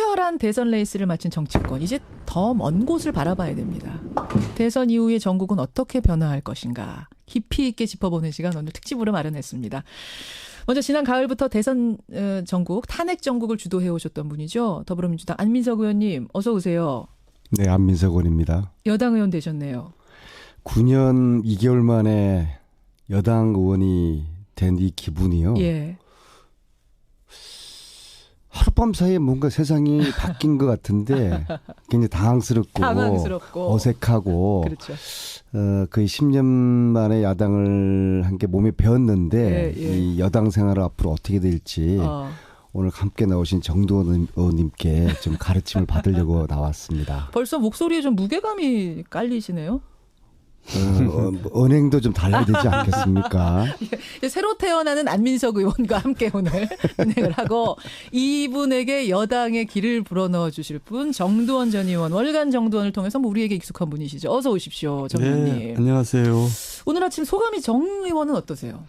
치열한 대선 레이스를 마친 정치권 이제 더 먼 곳을 바라봐야 됩니다. 대선 이후에 전국은 어떻게 변화할 것인가 깊이 있게 짚어보는 시간 오늘 특집으로 마련했습니다. 먼저 지난 가을부터 대선 어, 전국 탄핵 전국을 주도해 오셨던 분이죠. 더불어민주당 안민석 의원님 어서 오세요. 네, 안민석 의원입니다. 여당 의원 되셨네요. 9년 2개월 만에 여당 의원이 된 이 기분이요. 예. 하룻밤 사이에 뭔가 세상이 바뀐 것 같은데 굉장히 당황스럽고, 당황스럽고. 어색하고 그렇죠. 어, 거의 10년 만에 야당을 한게 몸에 배웠는데 예, 예. 이 여당 생활을 앞으로 어떻게 될지 어. 오늘 함께 나오신 정두원 의원님께 좀 가르침을 받으려고 나왔습니다. 벌써 목소리에 좀 무게감이 깔리시네요. 어, 어, 뭐 언행도 좀 달라야 되지 않겠습니까? 예, 새로 태어나는 안민석 의원과 함께 오늘 진행을 하고 이분에게 여당의 길을 불어넣어 주실 분 정두원 전 의원 월간 정두원을 통해서 뭐 우리에게 익숙한 분이시죠. 어서 오십시오, 정 의원님. 네, 안녕하세요. 오늘 아침 소감이 정 의원은 어떠세요?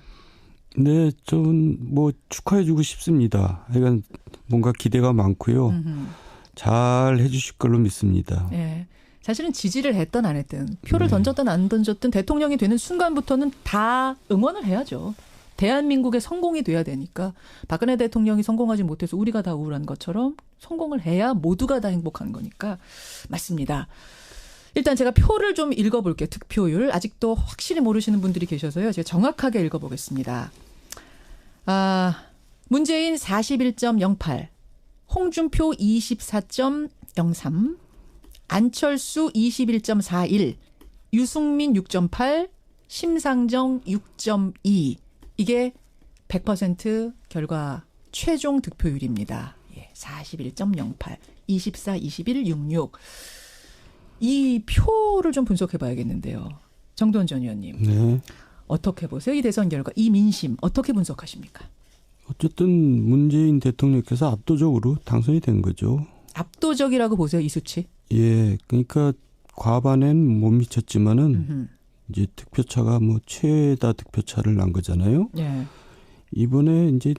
네, 좀뭐 축하해주고 싶습니다. 하여간 뭔가 기대가 많고요. 음흠. 잘 해주실 걸로 믿습니다. 예. 사실은 지지를 했던 안 했든 표를 네. 던졌든 안 던졌든 대통령이 되는 순간부터는 다 응원을 해야죠. 대한민국의 성공이 돼야 되니까 박근혜 대통령이 성공하지 못해서 우리가 다 우울한 것처럼 성공을 해야 모두가 다 행복한 거니까 맞습니다. 일단 제가 표를 좀 읽어볼게요. 득표율 아직도 확실히 모르시는 분들이 계셔서요. 제가 정확하게 읽어보겠습니다. 아 문재인 41.08, 홍준표 24.03, 안철수 21.41, 유승민 6.8, 심상정 6.2. 이게 100% 결과 최종 득표율입니다. 예, 41.08, 24, 21, 66. 이 표를 좀 분석해 봐야겠는데요. 정돈 전 의원님, 네. 어떻게 보세요? 이 대선 결과, 이 민심, 어떻게 분석하십니까? 어쨌든 문재인 대통령께서 압도적으로 당선이 된 거죠. 압도적이라고 보세요, 이 수치? 예, 그러니까 과반엔 못 미쳤지만은 음흠. 이제 득표차가 뭐 최다 득표차를 난 거잖아요. 예. 이번에 이제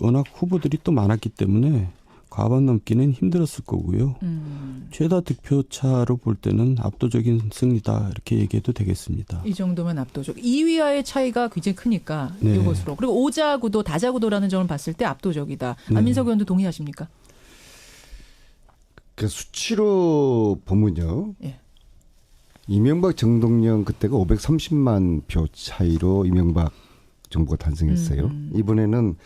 워낙 후보들이 또 많았기 때문에 과반 넘기는 힘들었을 거고요. 음. 최다 득표차로 볼 때는 압도적인 승리다 이렇게 얘기해도 되겠습니다. 이 정도면 압도적. 2위와의 차이가 굉장히 크니까 네. 이것으로. 그리고 오자구도 다자구도라는 점을 봤을 때 압도적이다. 네. 안민석 의원도 동의하십니까? 그 수치로 보면요. 예. 이명박 정동영 그때가 530만 표 차이로 이명박 정부가 탄생했어요. 음, 음. 이번에는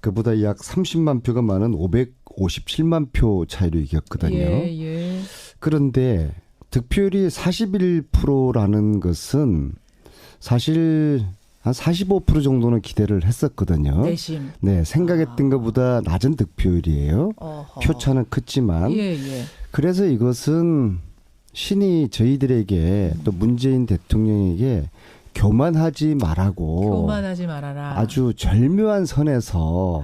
그보다 약 30만 표가 많은 557만 표 차이로 이겼거든요. 예, 예. 그런데 득표율이 41%라는 것은 사실 한 45% 정도는 기대를 했었거든요. 내심. 네, 생각했던 것보다 낮은 득표율이에요. 어허. 표차는 크지만 예, 예. 그래서 이것은 신이 저희들에게 또 문재인 대통령에게 교만하지 말라고 교만하지 말아라. 아주 절묘한 선에서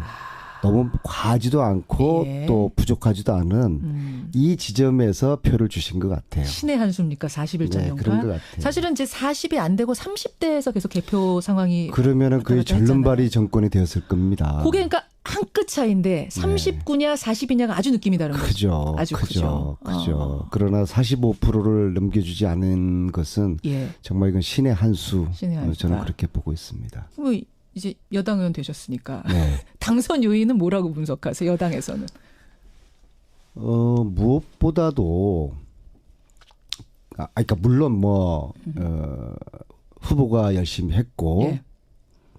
너무 과하지도 않고 예. 또 부족하지도 않은 음. 이 지점에서 표를 주신 것 같아요. 신의 한 수입니까? 41.08. 네, 그런 것 같아요. 사실은 이제 40이 안 되고 30대에서 계속 개표 상황이 그러면은 갔다 절름발이. 정권이 되었을 겁니다. 그게 그러니까 한끗 차이인데 39냐 40이냐가 아주 느낌이 다른 거죠. 그죠. 아주 그죠. 크죠. 그죠. 어. 그러나 45%를 넘겨주지 않은 것은 예. 정말 이건 신의 한 수. 신의 한 저는. 그렇게 보고 있습니다. 뭐 이제 여당 의원 되셨으니까 네. 당선 요인은 뭐라고 분석하세요? 여당에서는. 어, 무엇보다도 아, 그러니까 물론 뭐 어, 후보가 열심히 했고 예.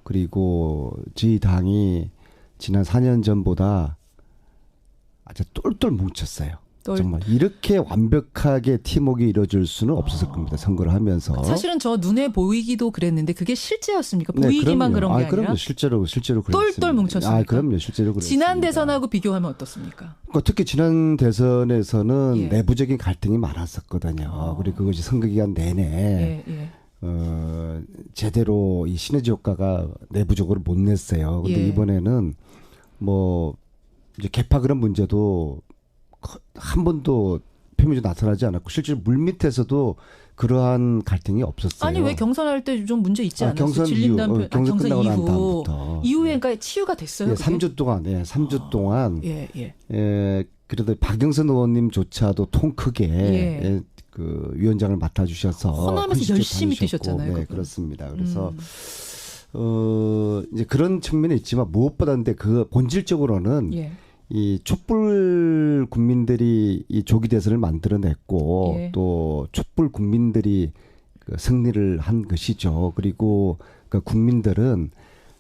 그리고 저희 당이 지난 4년 전보다 아주 똘똘 뭉쳤어요. 똘- 정말 이렇게 완벽하게 팀워크 이루어질 수는 없었을 겁니다. 선거를 하면서. 사실은 저 눈에 보이기도 그랬는데 그게 실제였습니까? 네, 보이기만 그럼요. 그런 게 아, 아니라 그럼요. 실제로 실제로 그랬습니다. 똘똘 뭉쳤습니까? 아, 그럼요. 실제로 그랬습니다. 지난 대선하고 비교하면 어떻습니까? 그러니까 특히 지난 대선에서는 예. 내부적인 갈등이 많았었거든요. 어. 그리고 그것이 선거 기간 내내 예, 예. 어, 제대로 이 시너지 효과가 내부적으로 못 냈어요. 근데 예. 이번에는 뭐 이제 개파 그런 문제도 커- 한 번도 표면에 나타나지 않았고 실제로 물 밑에서도 그러한 갈등이 없었어요. 아니 왜 경선할 때 좀 문제 있지 아, 않았어요? 경선 이후, 어, 표- 아, 경선 경선 끝나고 난 이후 다음부터. 이후에 그러니까 치유가 됐어요. 예, 그게? 3주 동안, 예, 3주 동안 예, 예. 예, 그래도 박영선 의원님조차도 통 크게 예. 예, 그 위원장을 맡아 주셔서 호남에서 헌신을 열심히 뛰셨잖아요, 네. 그렇습니다. 그래서 음. 어 이제 그런 측면이 있지만 무엇보다 근데 그 본질적으로는 예. 이 촛불 국민들이 이 조기 대선을 만들어냈고 예. 또 촛불 국민들이 그 승리를 한 것이죠. 그리고 그 국민들은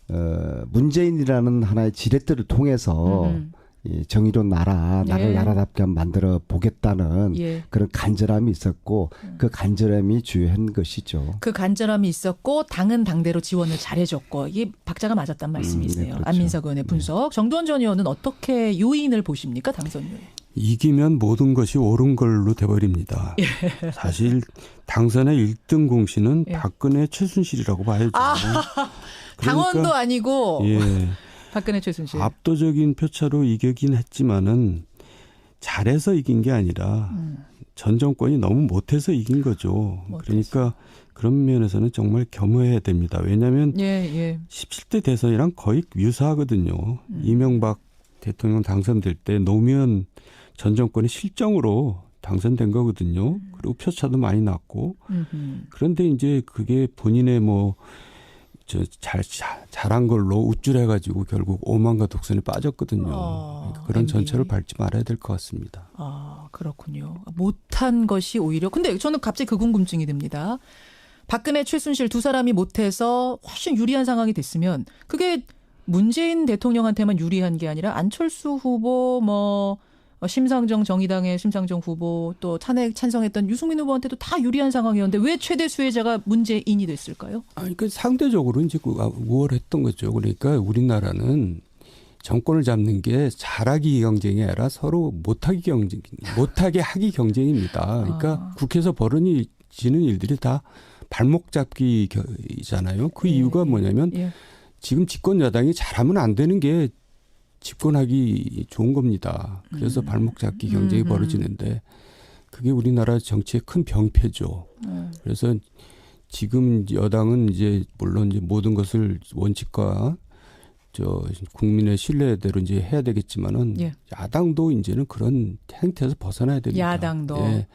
어 문재인이라는 하나의 지렛대를 통해서 음. 이 정의로운 나라, 나라를 예. 나라답게 만들어 보겠다는 예. 그런 간절함이 있었고 그 간절함이 주요한 것이죠. 그 간절함이 있었고 당은 당대로 지원을 잘해줬고 이게 박자가 맞았단 말씀이세요. 네, 그렇죠. 안민석 의원의 분석. 정두원 전 의원은 어떻게 요인을 보십니까 당선 요인? 이기면 모든 것이 옳은 걸로 돼버립니다. 사실 당선의 1등 공신은 예. 박근혜 최순실이라고 봐야죠. 당원도 아니고 예, 박근혜 최순실. 압도적인 표차로 이기긴 했지만은 잘해서 이긴 게 아니라 음. 전 정권이 너무 못해서 이긴 거죠. 못해서. 그러니까 그런 면에서는 정말 겸허해야 됩니다. 왜냐하면 예, 예. 17대 대선이랑 거의 유사하거든요. 음. 이명박 대통령 당선될 때 노무현 전 정권의 실정으로 당선된 거거든요. 음. 그리고 표차도 많이 났고 음흠. 그런데 이제 그게 본인의 뭐뭐 저잘 잘한 걸로 우쭐해가지고 결국 오만과 독선에 빠졌거든요. 어, 그러니까 그런 MB. 전철을 밟지 말아야 될 것 같습니다. 아, 그렇군요. 못한 것이 오히려. 근데 저는 갑자기 그 궁금증이 듭니다. 박근혜, 최순실 두 사람이 못해서 훨씬 유리한 상황이 됐으면 그게 문재인 대통령한테만 유리한 게 아니라 안철수 후보, 뭐, 어, 심상정 정의당의 심상정 후보 또 탄핵 찬성했던 유승민 후보한테도 다 유리한 상황이었는데 왜 최대 수혜자가 문재인이 됐을까요? 아니 그 상대적으로 이제 그 우월했던 거죠. 그러니까 우리나라는 정권을 잡는 게 잘하기 경쟁이 아니라 서로 못하기 경쟁, 못하게 하기 경쟁입니다. 그러니까 아. 국회에서 벌어지는 일들이 다 발목 잡기잖아요. 그 예, 이유가 예. 뭐냐면 예. 지금 집권 여당이 잘하면 안 되는 게 집권하기 좋은 겁니다. 그래서 음. 발목 잡기 경쟁이 음. 벌어지는데 그게 우리나라 정치의 큰 병폐죠. 어, 그래서 지금 여당은 이제 물론 이제 모든 것을 원칙과 저 국민의 신뢰대로 이제 해야 되겠지만은 예. 야당도 이제는 그런 행태에서 벗어나야 됩니다. 야당도. 예.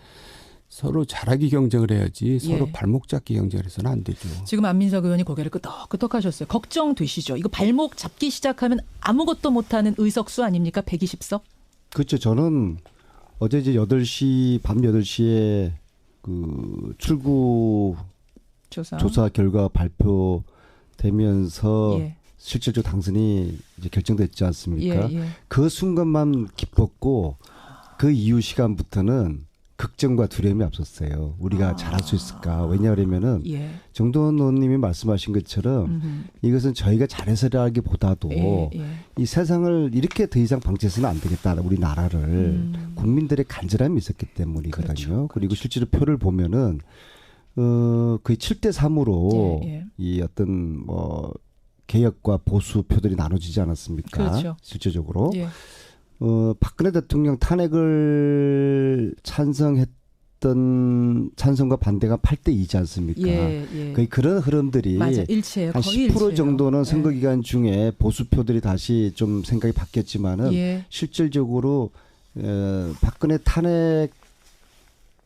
서로 잘하기 경쟁을 해야지 서로 예. 발목 잡기 경쟁을 해서는 안 되죠. 지금 안민석 의원이 고개를 끄덕끄덕 하셨어요. 걱정되시죠? 이거 발목 잡기 시작하면 아무것도 못하는 의석수 아닙니까? 120석? 그렇죠. 저는 어제 이제 8시 밤 8시에 그 출구 조사. 조사 결과 발표되면서 예. 실질적 당선이 이제 결정됐지 않습니까? 예, 예. 그 순간만 기뻤고 그 이후 시간부터는 걱정과 두려움이 없었어요. 우리가 아. 잘할 수 있을까? 왜냐하면은 예. 정도원 의원님이 말씀하신 것처럼 음흠. 이것은 저희가 잘해서라기보다도 예, 예. 이 세상을 이렇게 더 이상 방치해서는 안 되겠다. 우리 나라를 음. 국민들의 간절함이 있었기 때문이거든요. 그렇죠, 그리고 실제로 표를 보면은 어 거의 7대 3으로 예, 예. 이 어떤 뭐 개혁과 보수 표들이 나눠지지 않았습니까? 그렇죠. 실제적으로 예. 어 박근혜 대통령 탄핵을 찬성했던 찬성과 반대가 8대 2지 않습니까? 예, 예. 거의 그런 흐름들이 맞아. 일체예요. 한 거의 10% 일체예요. 정도는 예. 선거 기간 중에 보수 표들이 다시 좀 생각이 바뀌었지만은 예. 실질적으로 어, 박근혜 탄핵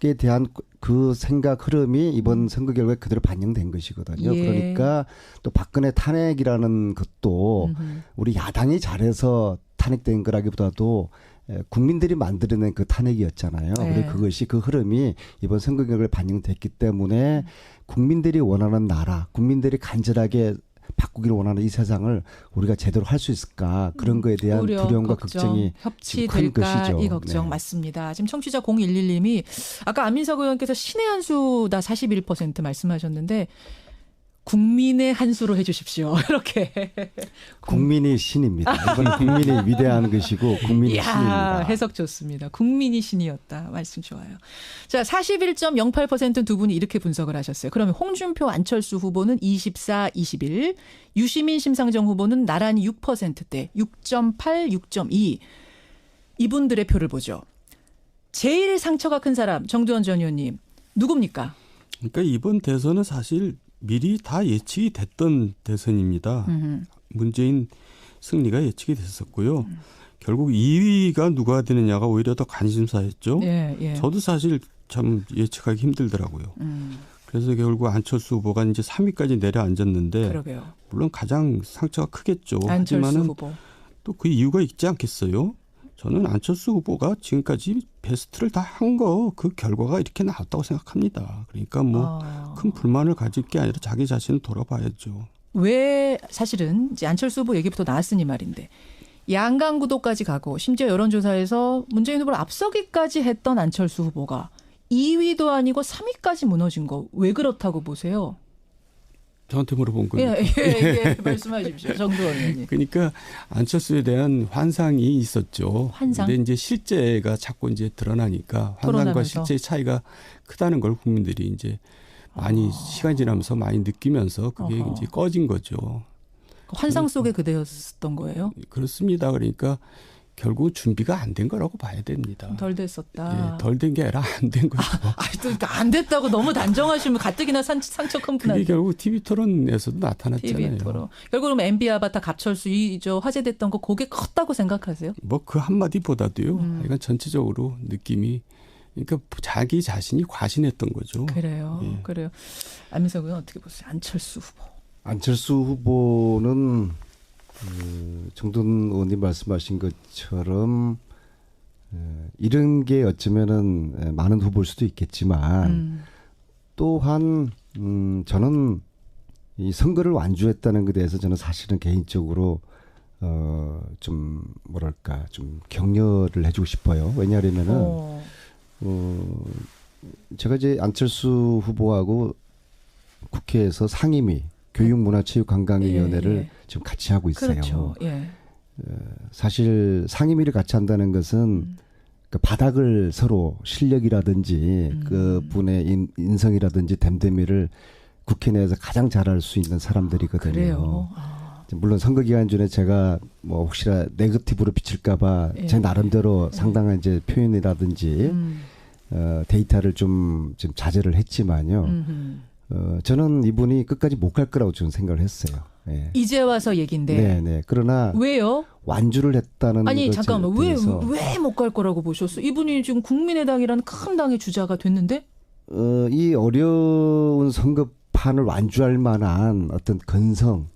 에 대한 그 생각 흐름이 이번 선거 결과에 그대로 반영된 것이거든요. 음. 예. 그러니까 또 박근혜 탄핵이라는 것도 음흠. 우리 야당이 잘해서 탄핵된 거라기보다도 에, 국민들이 만들어낸 그 탄핵이었잖아요. 네. 그리고 그것이 그 흐름이 이번 선거 결과에 반영됐기 때문에 국민들이 원하는 나라, 국민들이 간절하게 바꾸기를 원하는 이 세상을 우리가 제대로 할 수 있을까 그런 거에 대한 우려, 두려움과 걱정, 걱정이 협치될까 것이죠. 이 걱정 네. 맞습니다. 지금 청취자 0111님이 아까 안민석 의원께서 신의 한 수다 41% 말씀하셨는데 국민의 한 수로 해주십시오. 이렇게. 국민이 신입니다. 이건 국민이 위대한 것이고 국민이 이야, 신입니다. 해석 좋습니다. 국민이 신이었다. 말씀 좋아요. 자, 41.08%두 분이 이렇게 분석을 하셨어요. 그러면 홍준표, 안철수 후보는 24, 21, 유시민, 심상정 후보는 나란히 6%대, 6.8, 6.2. 이분들의 표를 보죠. 제일 상처가 큰 사람, 정두원 전 의원님. 누굽니까? 그러니까 이번 대선은 사실 미리 다 예측이 됐던 대선입니다. 음흠. 문재인 승리가 예측이 됐었고요. 결국 2위가 누가 되느냐가 오히려 더 관심사였죠. 예, 예. 저도 사실 참 예측하기 힘들더라고요. 음, 그래서 결국 안철수 후보가 이제 3위까지 내려앉았는데 그러게요. 물론 가장 상처가 크겠죠. 안철수 하지만은 후보. 또그 이유가 있지 않겠어요? 저는 안철수 후보가 지금까지 베스트를 다 한 거 그 결과가 이렇게 나왔다고 생각합니다. 그러니까 뭐큰 아. 불만을 가질 게 아니라 자기 자신을 돌아봐야죠. 왜 사실은 이제 안철수 후보 얘기부터 나왔으니 말인데 양강 구도까지 가고 심지어 여론조사에서 문재인 후보를 앞서기까지 했던 안철수 후보가 2위도 아니고 3위까지 무너진 거 왜 그렇다고 보세요? 저한테 물어본 거예요. 예, 예, 예. 말씀하십시오. 정두원 의원님. 그러니까 안철수에 대한 환상이 있었죠. 환상? 근데 이제 실제가 자꾸 이제 드러나니까 환상과. 실제의 차이가 크다는 걸 국민들이 이제 많이 시간이 지나면서 많이 느끼면서 그게 아. 어허. 이제 꺼진 거죠. 환상 속의 그대였던 거예요? 그렇습니다. 그러니까 결국 준비가 안 된 거라고 봐야 됩니다. 덜 됐었다. 예, 덜 된 게 아니라 안 된 거죠. 아, 또안 됐다고 너무 단정하시면 가뜩이나 산, 상처 큰 분한테. 결국 TV 토론에서도 나타났잖아요. TV 토론. 결국 그럼 MB 아바타 갑철수 이 저 화제됐던 거 그게 컸다고 생각하세요? 뭐 그 한마디보다도요. 음. 이건 전체적으로 느낌이 그러니까 자기 자신이 과신했던 거죠. 그래요. 예. 그래요. 안민석 의원 어떻게 보세요? 안철수 후보. 안철수 후보는 그 정돈 의원님 말씀하신 것처럼 에, 이런 게 어쩌면은 에, 많은 후보일 수도 있겠지만 음. 또한 음, 저는 이 선거를 완주했다는 것에 대해서 저는 사실은 개인적으로 어, 좀 뭐랄까 좀 격려를 해주고 싶어요. 왜냐하면은 어. 어, 제가 이제 안철수 후보하고 국회에서 상임위 교육문화체육관광위원회를 예, 예. 지금 같이 하고 있어요. 그렇죠. 예. 사실 상임위를 같이 한다는 것은 음. 그 바닥을 서로 실력이라든지 음. 그 분의 인, 인성이라든지 댐댐이를 국회 내에서 가장 잘할 수 있는 사람들이거든요. 그래요. 아. 물론 선거 기간 중에 제가 뭐 혹시나 네거티브로 비칠까봐 예. 제 나름대로 상당한 이제 표현이라든지 음. 어, 데이터를 좀 지금 자제를 했지만요. 음흠. 어, 저는 이분이 끝까지 못 갈 거라고 저는 생각을 했어요. 예. 이제 와서 얘긴데 네, 네. 그러나 왜요? 완주를 했다는 아니 잠깐만 왜 왜 못 갈 거라고 보셨어? 이분이 지금 국민의당이라는 큰 당의 주자가 됐는데 어, 이 어려운 선거판을 완주할 만한 어떤 건성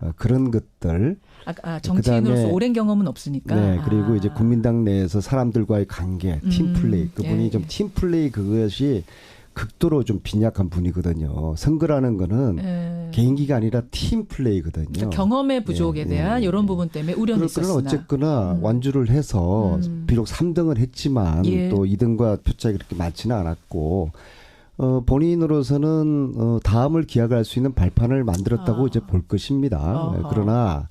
어, 그런 것들 아, 아, 정치인으로서 그다음에- 오랜 경험은 없으니까. 네 그리고 아. 이제 국민당 내에서 사람들과의 관계 음, 팀플레이 그분이 예, 좀 예. 팀플레이 그것이 극도로 좀 빈약한 분이거든요 선거라는 거는 예. 개인기가 아니라 팀 플레이거든요 그러니까 경험의 부족에 예, 대한 예, 이런 예. 부분 때문에 우려는 있었으나. 어쨌거나 음. 완주를 해서 음. 비록 3등을 했지만 예. 또 2등과 표차가 그렇게 많지는 않았고 어, 본인으로서는 어, 다음을 기약할 수 있는 발판을 만들었다고 아. 이제 볼 것입니다. 아하. 그러나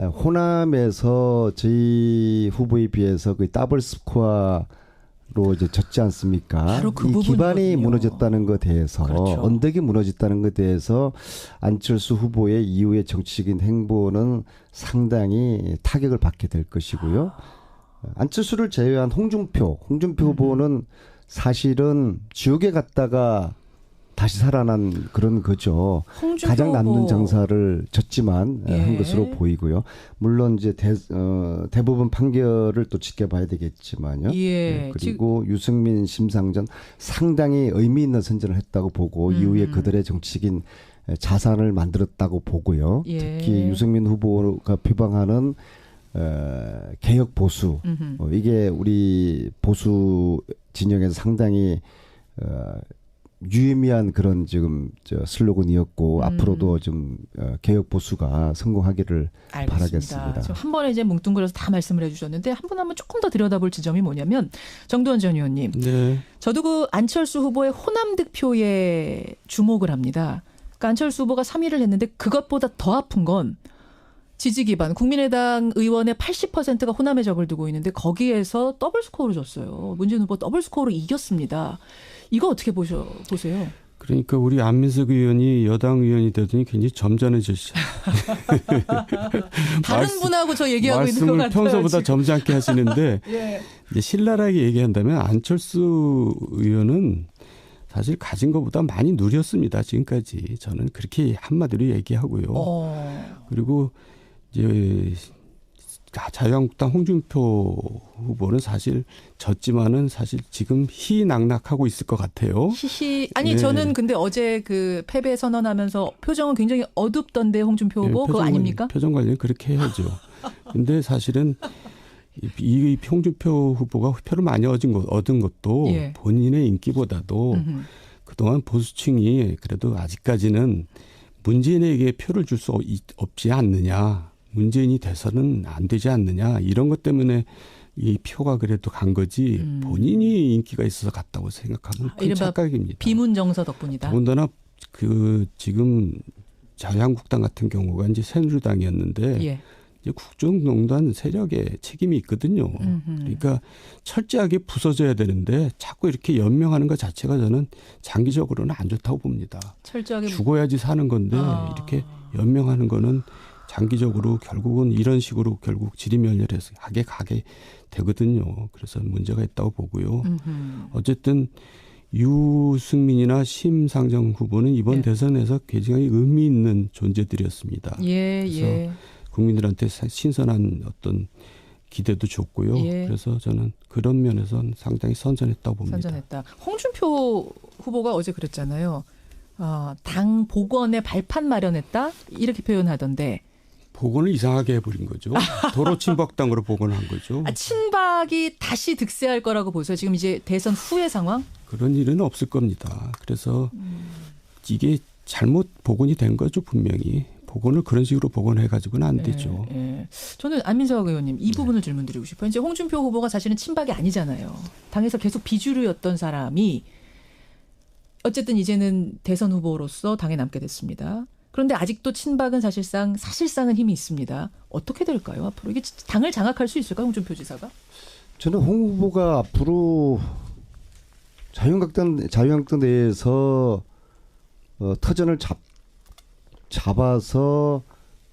에, 호남에서 저희 후보에 비해서 그 더블 스코어 로 이제 졌지 않습니까? 바로 그 이 기반이. 무너졌다는 것에 대해서 그렇죠. 언덕이 무너졌다는 것에 대해서 안철수 후보의 이후의 정치적인 행보는 상당히 타격을 받게 될 것이고요. 안철수를 제외한 홍준표, 홍준표 음. 후보는 사실은 지옥에 갔다가 다시 살아난 그런 거죠. 가장 남는 후보. 장사를 졌지만 예. 한 것으로 보이고요. 물론 이제 대, 어, 대부분 판결을 또 지켜봐야 되겠지만요. 예. 네, 그리고 유승민 심상전 상당히 의미 있는 선전을 했다고 보고 음. 이후에 그들의 정치적인 자산을 만들었다고 보고요. 예. 특히 유승민 후보가 표방하는 어, 개혁 보수 음흠. 어, 이게 우리 보수 진영에서 상당히 어, 유의미한 그런 지금 저 슬로건이었고 음. 앞으로도 좀 어, 개혁 보수가 성공하기를 알겠습니다. 바라겠습니다. 지금 한 번에 이제 뭉뚱그려서 다 말씀을 해주셨는데 한 분 한 분 조금 더 들여다볼 지점이 뭐냐면 정두원 전 의원님. 네. 저도 그 안철수 후보의 호남 득표에 주목을 합니다. 그러니까 안철수 후보가 3위를 했는데 그것보다 더 아픈 건 지지 기반 국민의당 의원의 80%가 호남에 적을 두고 있는데 거기에서 더블 스코어로 졌어요. 문재인 후보 더블 스코어로 이겼습니다. 이거 어떻게 보셔 보세요? 그러니까 우리 안민석 의원이 여당 의원이 되더니 굉장히 점잖해졌어요. 다른 분하고 저 얘기하고 있는 것 말씀을 같아요. 평소보다 지금. 점잖게 하시는데 예. 이제 신랄하게 얘기한다면 안철수 의원은 사실 가진 것보다 많이 누렸습니다. 지금까지 저는 그렇게 한마디로 얘기하고요. 어. 그리고 이제 자유한국당 홍준표 후보는 사실 졌지만은 사실 지금 희낙낙하고 있을 것 같아요. 히히. 아니 네. 저는 근데 어제 그 패배 선언하면서 표정은 굉장히 어둡던데 홍준표 후보 예, 그거 표정 아닙니까? 관리, 표정 관리는 그렇게 해야죠. 근데 사실은 이, 이 홍준표 후보가 표를 많이 얻은, 것, 얻은 것도 예. 본인의 인기보다도 음흠. 그동안 보수층이 그래도 아직까지는 문재인에게 표를 줄 수 없지 않느냐. 문재인이 돼서는 안 되지 않느냐. 이런 것 때문에 이 표가 그래도 간 거지 음. 본인이 인기가 있어서 갔다고 생각하면 큰 이른바 착각입니다. 비문 정서 덕분이다. 더군다나 그 지금 자유한국당 같은 경우가 이제 새누리당이었는데 예. 이제 국정농단 세력에 책임이 있거든요. 음흠. 그러니까 철저하게 부서져야 되는데 자꾸 이렇게 연명하는 것 자체가 저는 장기적으로는 안 좋다고 봅니다. 철저하게 죽어야지 사는 건데 아. 이렇게 연명하는 거는 장기적으로 결국은 이런 식으로 결국 지리멸렬해서 하게 가게 되거든요. 그래서 문제가 있다고 보고요. 음흠. 어쨌든 유승민이나 심상정 후보는 이번 예. 대선에서 굉장히 의미 있는 존재들이었습니다. 예, 그래서 예. 국민들한테 사- 신선한 어떤 기대도 줬고요. 예. 그래서 저는 그런 면에서는 상당히 선전했다고 봅니다. 선전했다. 홍준표 후보가 어제 그랬잖아요. 어, 당 복원에 발판 마련했다 이렇게 표현하던데 복원을 이상하게 해버린 거죠. 도로 친박당으로 복원한 거죠. 아, 친박이 다시 득세할 거라고 보세요. 지금 이제 대선 후의 상황. 그런 일은 없을 겁니다. 그래서 음. 이게 잘못 복원이 된 거죠 분명히. 복원을 그런 식으로 복원해 가지고는 안 되죠. 예, 예. 저는 안민석 의원님 이 부분을 질문드리고 싶어요. 이제 홍준표 후보가 사실은 친박이 아니잖아요. 당에서 계속 비주류였던 사람이 어쨌든 이제는 대선 후보로서 당에 남게 됐습니다. 그런데 아직도 친박은 사실상 사실상은 힘이 있습니다. 어떻게 될까요? 앞으로 이게 당을 장악할 수 있을까요, 홍준표 지사가? 저는 홍 후보가 앞으로 자유한국당 자유한국당 내에서 어, 터전을 잡 잡아서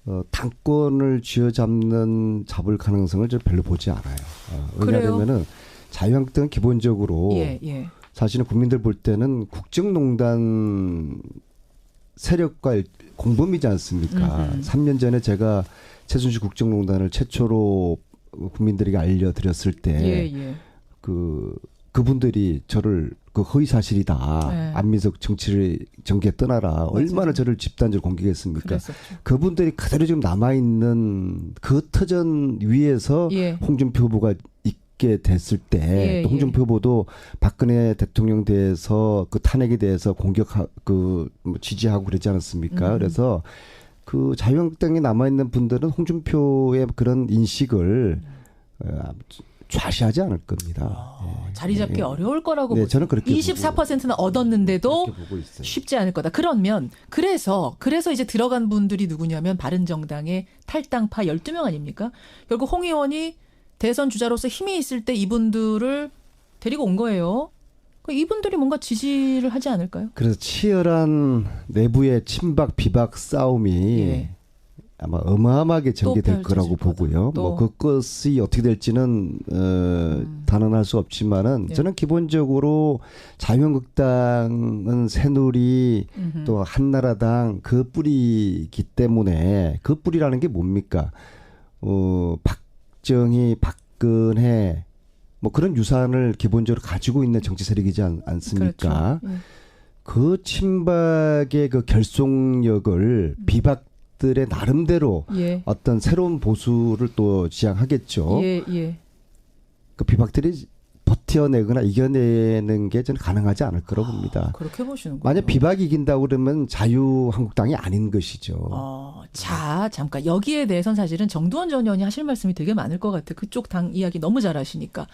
어, 당권을 쥐어잡는 잡을 가능성을 저 별로 보지 않아요. 어, 왜냐하면은 자유한국당은 기본적으로 예, 예. 사실은 국민들 볼 때는 국정농단 세력과 일- 공범이지 않습니까? 음흠. 3년 전에 제가 최순실 국정농단을 최초로 국민들에게 알려드렸을 때 예, 예. 그 그분들이 저를 그 허위 사실이다. 네. 안민석 정치를 정계 떠나라. 얼마나 저를 집단적으로 공격했습니까? 그랬었죠. 그분들이 그대로 지금 남아 있는 그 터전 위에서 예. 홍준표 후보가 있게 됐을 때 예, 또 홍준표 후보도 박근혜 대통령 대해서 그 탄핵에 대해서 공격하 그뭐 지지하고 그러지 않았습니까? 음. 그래서 그 자유한국당에 남아 있는 분들은 홍준표의 그런 인식을 어, 좌시하지 않을 겁니다. 예. 자리 잡기 예. 어려울 거라고 네. 저는 그렇게 24%나 얻었는데도. 쉽지 않을 거다. 그러면 그래서 그래서 이제 들어간 분들이 누구냐면 바른정당의 탈당파 12명 아닙니까? 결국 홍 의원이 대선 주자로서 힘이 있을 때 이분들을 데리고 온 거예요. 그 이분들이 뭔가 지지를 하지 않을까요? 그래서 치열한 내부의 친박 비박 싸움이 예. 아마 어마어마하게 전개될 거라고. 보고요. 또. 뭐 그것이 어떻게 될지는 어, 단언할 수 없지만은 네. 저는 기본적으로 자유한국당은 새누리 음흠. 또 한나라당 그 뿌리기 때문에 그 뿌리라는 게 뭡니까? 어, 박 정희, 박근혜 뭐 그런 유산을 기본적으로 가지고 있는 정치 세력이지 않, 않습니까? 그렇죠. 예. 그 친박의 그 결속력을 비박들의 나름대로 예. 어떤 새로운 보수를 또 지향하겠죠. 예, 예. 그 비박들이 버텨내거나 이겨내는 게 저는 가능하지 않을 거라고 봅니다. 그렇게 보시는군요. 만약 비박이 이긴다고 그러면 자유한국당이 아닌 것이죠. 어, 자, 잠깐. 여기에 대해선 사실은 정두원 전 의원이 하실 말씀이 되게 많을 것 같아요. 그쪽 당 이야기 너무 잘 하시니까.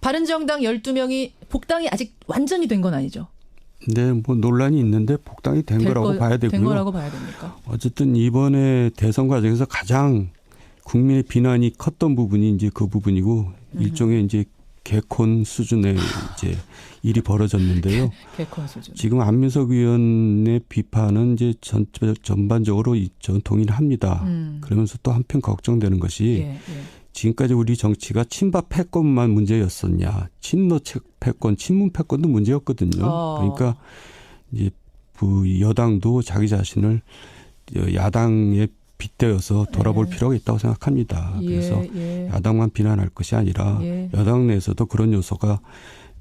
바른정당 12명이 복당이 아직 완전히 된 건 아니죠. 네, 뭐 논란이 있는데 복당이 된될 거라고 거- 봐야 된 되고요. 거라고 봐야 됩니까? 어쨌든 이번에 대선 과정에서 가장 국민의 비난이 컸던 부분이 이제 그 부분이고 일종의 이제 개콘 수준의 이제 일이 벌어졌는데요. 개콘 수준. 지금 안민석 의원의 비판은 이제 전, 전반적으로 이- 전 동의를 합니다. 음. 그러면서 또 한편 걱정되는 것이 예, 예. 지금까지 우리 정치가 친박 패권만 문제였었냐. 친노 패권, 친문 패권도 문제였거든요. 어. 그러니까 이제 그 여당도 자기 자신을 야당의 빗대어서 돌아볼 예. 필요가 있다고 생각합니다. 그래서 예, 예. 야당만 비난할 것이 아니라 예. 여당 내에서도 그런 요소가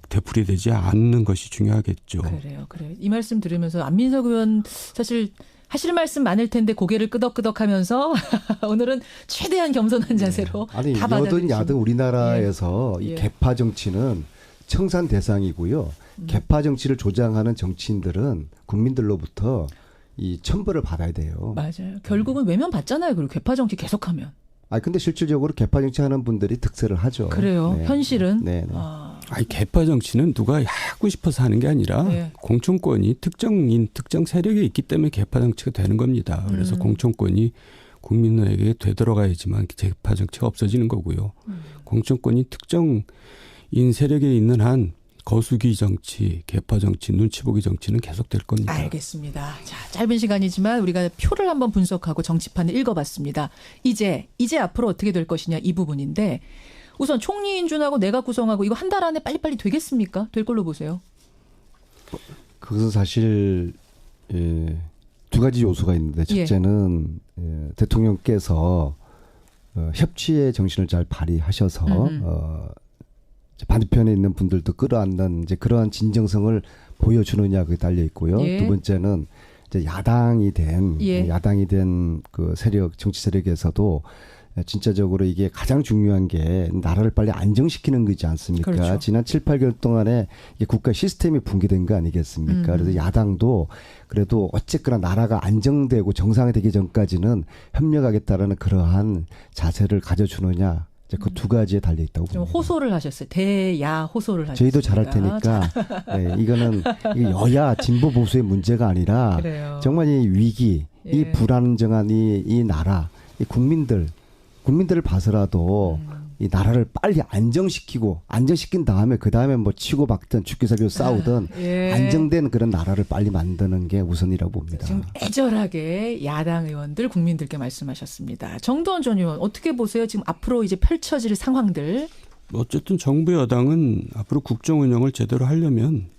되풀이되지 않는 것이 중요하겠죠. 그래요, 그래요. 이 말씀 들으면서 안민석 의원 사실 하실 말씀 많을 텐데 고개를 끄덕끄덕하면서 오늘은 최대한 겸손한 자세로 아니 다 여든. 야든 우리나라에서 이 예. 개파 정치는 청산 대상이고요. 음. 개파 정치를 조장하는 정치인들은 국민들로부터 이 천벌을 받아야 돼요. 맞아요. 결국은 외면 받잖아요. 그리고 개파 정치 계속하면 아 근데 실질적으로 개파 정치하는 분들이 득세를 하죠. 그래요. 네. 현실은 네, 네. 아, 아니 개파 정치는 누가 하고 싶어서 하는 게 아니라 네. 공천권이 특정인 특정 세력에 있기 때문에 개파 정치가 되는 겁니다. 그래서 음. 공천권이 국민에게 되돌아가야지만 개파 정치가 없어지는 거고요. 음. 공천권이 특정인 세력에 있는 한 거수기 정치, 개파 정치, 눈치 보기 정치는 계속될 겁니다. 알겠습니다. 자, 짧은 시간이지만 우리가 표를 한번 분석하고 정치판을 읽어봤습니다. 이제 이제 앞으로 어떻게 될 것이냐 이 부분인데 우선 총리 인준하고 내각 구성하고 이거 한 달 안에 빨리빨리 되겠습니까? 될 걸로 보세요. 그것은 사실 예, 두 가지 요소가 있는데 예. 첫째는 예, 대통령께서 어, 협치의 정신을 잘 발휘하셔서 음음. 어, 반대편에 있는 분들도 끌어안는 이제 그러한 진정성을 보여주느냐 그게 달려 있고요. 예. 두 번째는 이제 야당이 된 예. 야당이 된 그 세력 정치 세력에서도 진짜적으로 이게 가장 중요한 게 나라를 빨리 안정시키는 거지 않습니까? 그렇죠. 지난 7, 8개월 동안에 국가 시스템이 붕괴된 거 아니겠습니까? 음. 그래서 야당도 그래도 어쨌거나 나라가 안정되고 정상화되기 전까지는 협력하겠다라는 그러한 자세를 가져주느냐 그두 가지에 달려 있다고 좀 봅니다. 호소를 하셨어요. 대야 호소를 하셨어요. 저희도 잘할 테니까 네, 이거는 여야 진보 보수의 문제가 아니라 그래요. 정말 이 위기, 예. 이 불안정한 이, 이 나라, 이 국민들, 국민들을 봐서라도 음. 이 나라를 빨리 안정시키고 안정시킨 다음에 그 다음에 뭐 치고 박든 죽기 살기로 싸우든 예. 안정된 그런 나라를 빨리 만드는 게 우선이라고 봅니다. 지금 애절하게 야당 의원들 국민들께 말씀하셨습니다. 정두원 전 의원 어떻게 보세요? 지금 앞으로 이제 펼쳐질 상황들. 어쨌든 정부 여당은 앞으로 국정 운영을 제대로 하려면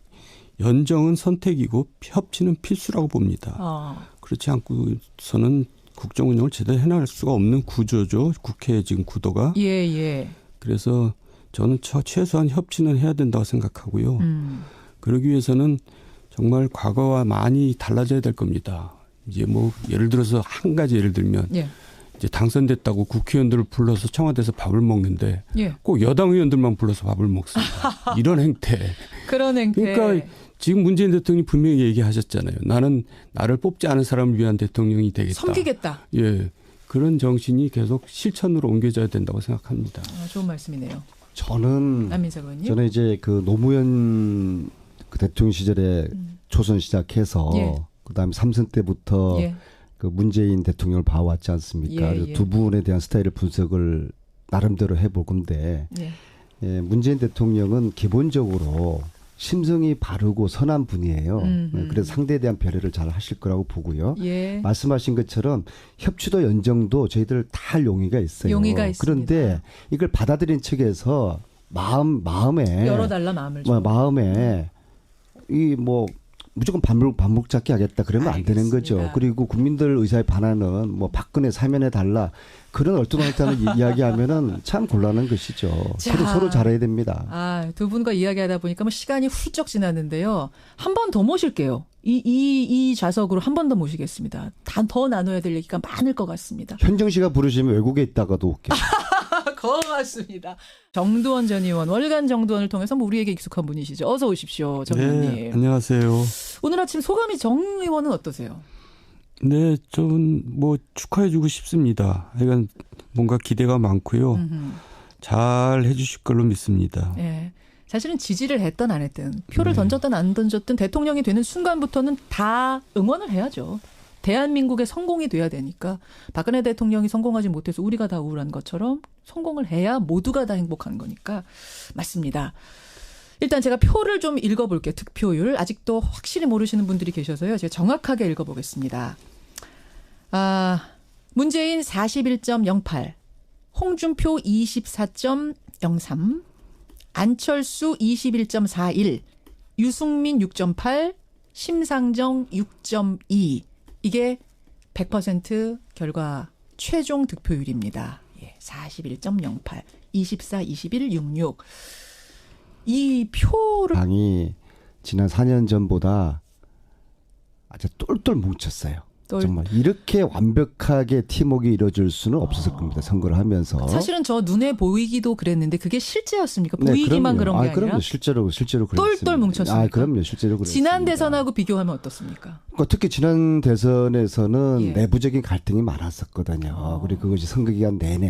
연정은 선택이고 협치는 필수라고 봅니다. 어, 그렇지 않고서는 국정 운영을 제대로 해나갈 수가 없는 구조죠. 국회의 지금 구도가. 예, 예. 그래서 저는 처- 최소한 협치는 해야 된다고 생각하고요. 음. 그러기 위해서는 정말 과거와 많이 달라져야 될 겁니다. 이제 뭐 예를 들어서 한 가지 예를 들면 예. 이제 당선됐다고 국회의원들을 불러서 청와대에서 밥을 먹는데 예. 꼭 여당 의원들만 불러서 밥을 먹습니다. 이런 행태. 그런 행태. 그러니까 지금 문재인 대통령이 분명히 얘기하셨잖아요. 나는 나를 뽑지 않은 사람을 위한 대통령이 되겠다. 섬기겠다. 예. 그런 정신이 계속 실천으로 옮겨져야 된다고 생각합니다. 아, 좋은 말씀이네요. 저는 안민석 의원님. 저는 이제 그 노무현 그 대통령 시절에 음. 초선 시작해서 예. 그다음에 삼선 때부터 예. 그 문재인 대통령을 봐왔지 않습니까? 예, 그래서 예. 두 분에 대한 스타일을 분석을 나름대로 해볼 건데 예. 예, 문재인 대통령은 기본적으로 심성이 바르고 선한 분이에요. 음, 음. 예, 그래서 상대에 대한 배려를 잘 하실 거라고 보고요. 예. 말씀하신 것처럼 협치도 연정도 저희들 다 할 용의가 있어요. 용의가 있습니다. 그런데 이걸 받아들인 측에서 마음 마음에 열어달라 마음을 좀. 뭐 마음에 이뭐 무조건 반복 반복 찾기 하겠다 그러면 안 되는 거죠. 알겠습니다. 그리고 국민들 의사에 반하는 뭐 박근혜 사면해 달라 그런 이- 이야기하면은 참 곤란한 것이죠. 자. 서로 서로 잘해야 됩니다. 아, 두 분과 이야기하다 보니까 뭐 시간이 훌쩍 지났는데요. 한 번 더 모실게요. 이, 이, 이 좌석으로 한 번 더 모시겠습니다. 다더 나눠야 될 얘기가 많을 것 같습니다. 현정 씨가 부르시면 외국에 있다가도 올게요. 고맙습니다. 정두원 전 의원, 월간 정두원을 통해서 뭐 우리에게 익숙한 분이시죠. 어서 오십시오, 정 의원님. 네, 안녕하세요. 오늘 아침 소감이 정 의원은 어떠세요? 네, 저는 뭐 축하해주고 싶습니다. 하여간 뭔가 기대가 많고요. 음흠. 잘 해주실 걸로 믿습니다. 예. 사실은 지지를 했던 안 했든 표를 네. 던졌든 안 던졌든 대통령이 되는 순간부터는 다 응원을 해야죠. 대한민국의 성공이 돼야 되니까 박근혜 대통령이 성공하지 못해서 우리가 다 우울한 것처럼 성공을 해야 모두가 다 행복한 거니까 맞습니다. 일단 제가 표를 좀 읽어볼게요. 득표율 아직도 확실히 모르시는 분들이 계셔서요. 제가 정확하게 읽어보겠습니다. 아 문재인 41.08, 홍준표 24.03, 안철수 21.41, 유승민 6.8, 심상정 6.2. 이게 100% 결과 최종 득표율입니다. 예, 41.08, 24, 21, 66. 이 표를 당이 지난 4년 전보다 아주 똘똘 뭉쳤어요. 또 정말 이렇게 완벽하게 팀워크가 이루어질 수는 없었을 겁니다. 선거를 하면서. 사실은 저 눈에 보이기도 그랬는데 그게 실제였습니까? 네, 보이기만 그럼요. 그런 게 아, 아니라 그럼요. 실제로 실제로 똘똘 그랬습니다. 뭉쳤습니까? 아, 그럼요. 실제로 그랬습니다. 지난 대선하고 비교하면 어떻습니까? 그러니까 특히 지난 대선에서는 예. 내부적인 갈등이 많았었거든요. 어. 그리고 그것이 선거 기간 내내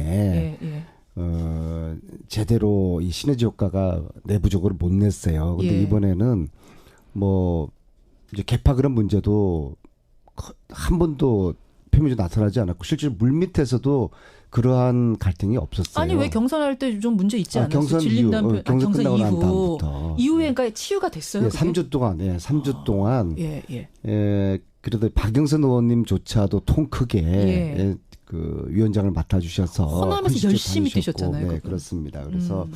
예, 예. 어, 제대로 이 시너지 효과가 내부적으로 못 냈어요. 근데 예. 이번에는 뭐 이제 개파 그런 문제도 커- 한 번도 표면적으로 나타나지 않았고 실제로 물 밑에서도 그러한 갈등이 없었어요. 아니 왜 경선할 때 좀 문제 있지 아, 않았어요? 경선 이후, 질린다는 어, 표- 아, 경선 경선 이후 다음부터 이후에 그러니까 치유가 됐어요. 예, 그게? 3주 동안 예, 3주 동안 예, 예. 에, 그래도 박영선 의원님조차도 통 크게 예. 에, 그 위원장을 맡아주셔서 호남에서 열심히 뛰셨잖아요, 네. 그렇습니다. 그래서 음.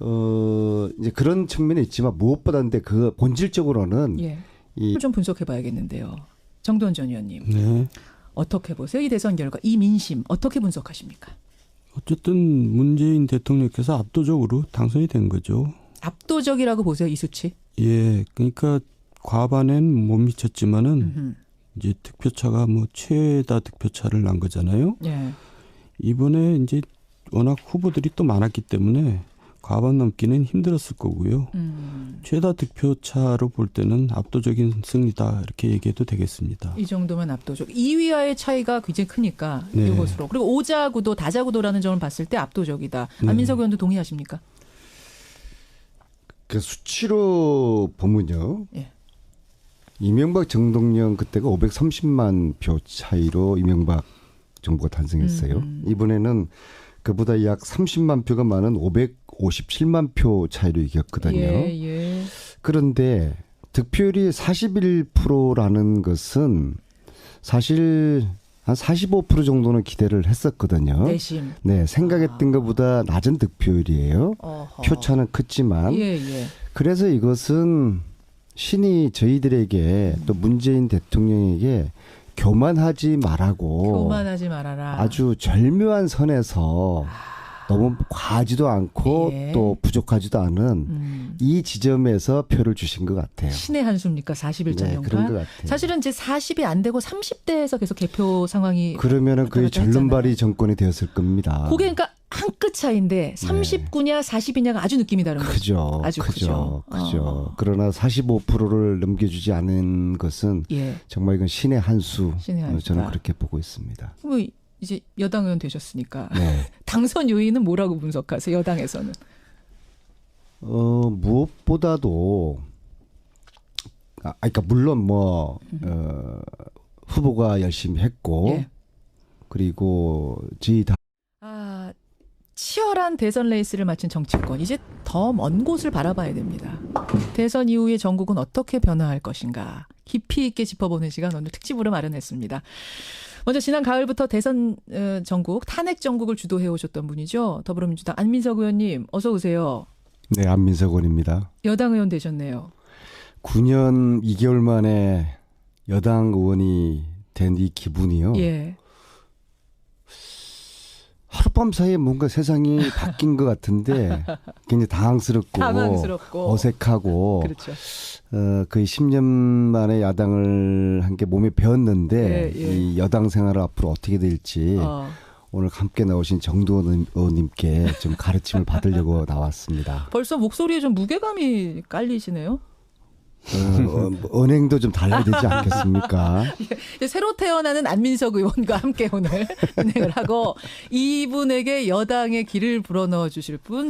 어 이제 그런 측면이 있지만 무엇보다 근데 그 본질적으로는 예. 이 좀 분석해 봐야겠는데요. 정도원 전 의원님 네. 어떻게 보세요? 이 대선 결과 이 민심 어떻게 분석하십니까? 어쨌든 문재인 대통령께서 압도적으로 당선이 된 거죠. 압도적이라고 보세요 이 수치? 예, 그러니까 과반엔 못 미쳤지만은 음흠. 이제 득표차가 뭐 최다 득표차를 난 거잖아요. 예. 이번에 이제 워낙 후보들이 또 많았기 때문에 과반 넘기는 힘들었을 거고요. 음. 최다 득표차로 볼 때는 압도적인 승리다 이렇게 얘기해도 되겠습니다. 이 정도면 압도적. 2위와의 차이가 굉장히 크니까 네. 이것으로. 그리고 오자구도 다자구도라는 점을 봤을 때 압도적이다. 네. 안민석 의원도 동의하십니까? 그 수치로 보면요. 예. 이명박 정동영 그때가 530만 표 차이로 이명박 정부가 탄생했어요. 음, 음. 이번에는 그보다 약 30만 표가 많은 557만 표 차이로 이겼거든요. 예, 예. 그런데 득표율이 41%라는 것은 사실 한 45% 정도는 기대를 했었거든요. 내심. 네, 생각했던 아. 것보다 낮은 득표율이에요. 어허. 표차는 크지만 예, 예. 그래서 이것은 신이 저희들에게 또 문재인 대통령에게 교만하지 말라고 교만하지 말아라. 아주 절묘한 선에서 너무 과하지도 않고 예. 또 부족하지도 않은 음. 이 지점에서 표를 주신 것 같아요. 신의 한 수입니까? 41.0가? 네, 그런 것 같아요. 사실은 이제 40이 안 되고 30대에서 계속 개표 상황이 그러면은 갔다 절름발이. 정권이 되었을 겁니다. 그게 그러니까 한끗 차인데 39냐 40이냐가 아주 느낌이 다른 거죠. 크죠. 아주 크죠. 크죠. 크죠. 어. 그러나 45%를 넘겨주지 않은 것은 예. 정말 이건 신의 한 수. 신의 한 어, 저는. 그렇게 보고 있습니다. 뭐 이제 여당 의원 되셨으니까 네. 당선 요인은 뭐라고 분석하세요? 여당에서는. 어, 무엇보다도 아, 그러니까 물론 뭐 어, 후보가 열심히 했고 예. 그리고 아, 치열한 대선 레이스를 마친 정치권 이제 더 먼 곳을 바라봐야 됩니다. 대선 이후의 전국은 어떻게 변화할 것인가 깊이 있게 짚어보는 시간 오늘 특집으로 마련했습니다. 먼저 지난 가을부터 대선 어, 전국 탄핵 전국을 주도해 오셨던 분이죠. 더불어민주당 안민석 의원님 어서 오세요. 네, 안민석 의원입니다. 여당 의원 되셨네요. 9년 2개월 만에 여당 의원이 된 이 기분이요. 예. 하룻밤 사이에 뭔가 세상이 바뀐 것 같은데 굉장히 당황스럽고, 당황스럽고 어색하고 그렇죠. 어, 거의 10년 만에 야당을 한게 몸에 배었는데 예, 예. 이 여당 생활을 앞으로 어떻게 될지 어. 오늘 함께 나오신 정두원 의원님께 좀 가르침을 받으려고 나왔습니다. 벌써 목소리에 좀 무게감이 깔리시네요. 어, 어, 은행도 좀 달라야 되지 않겠습니까? 이제 새로 태어나는 안민석 의원과 함께 오늘 진행을 하고 이분에게 여당의 길을 불어넣어 주실 분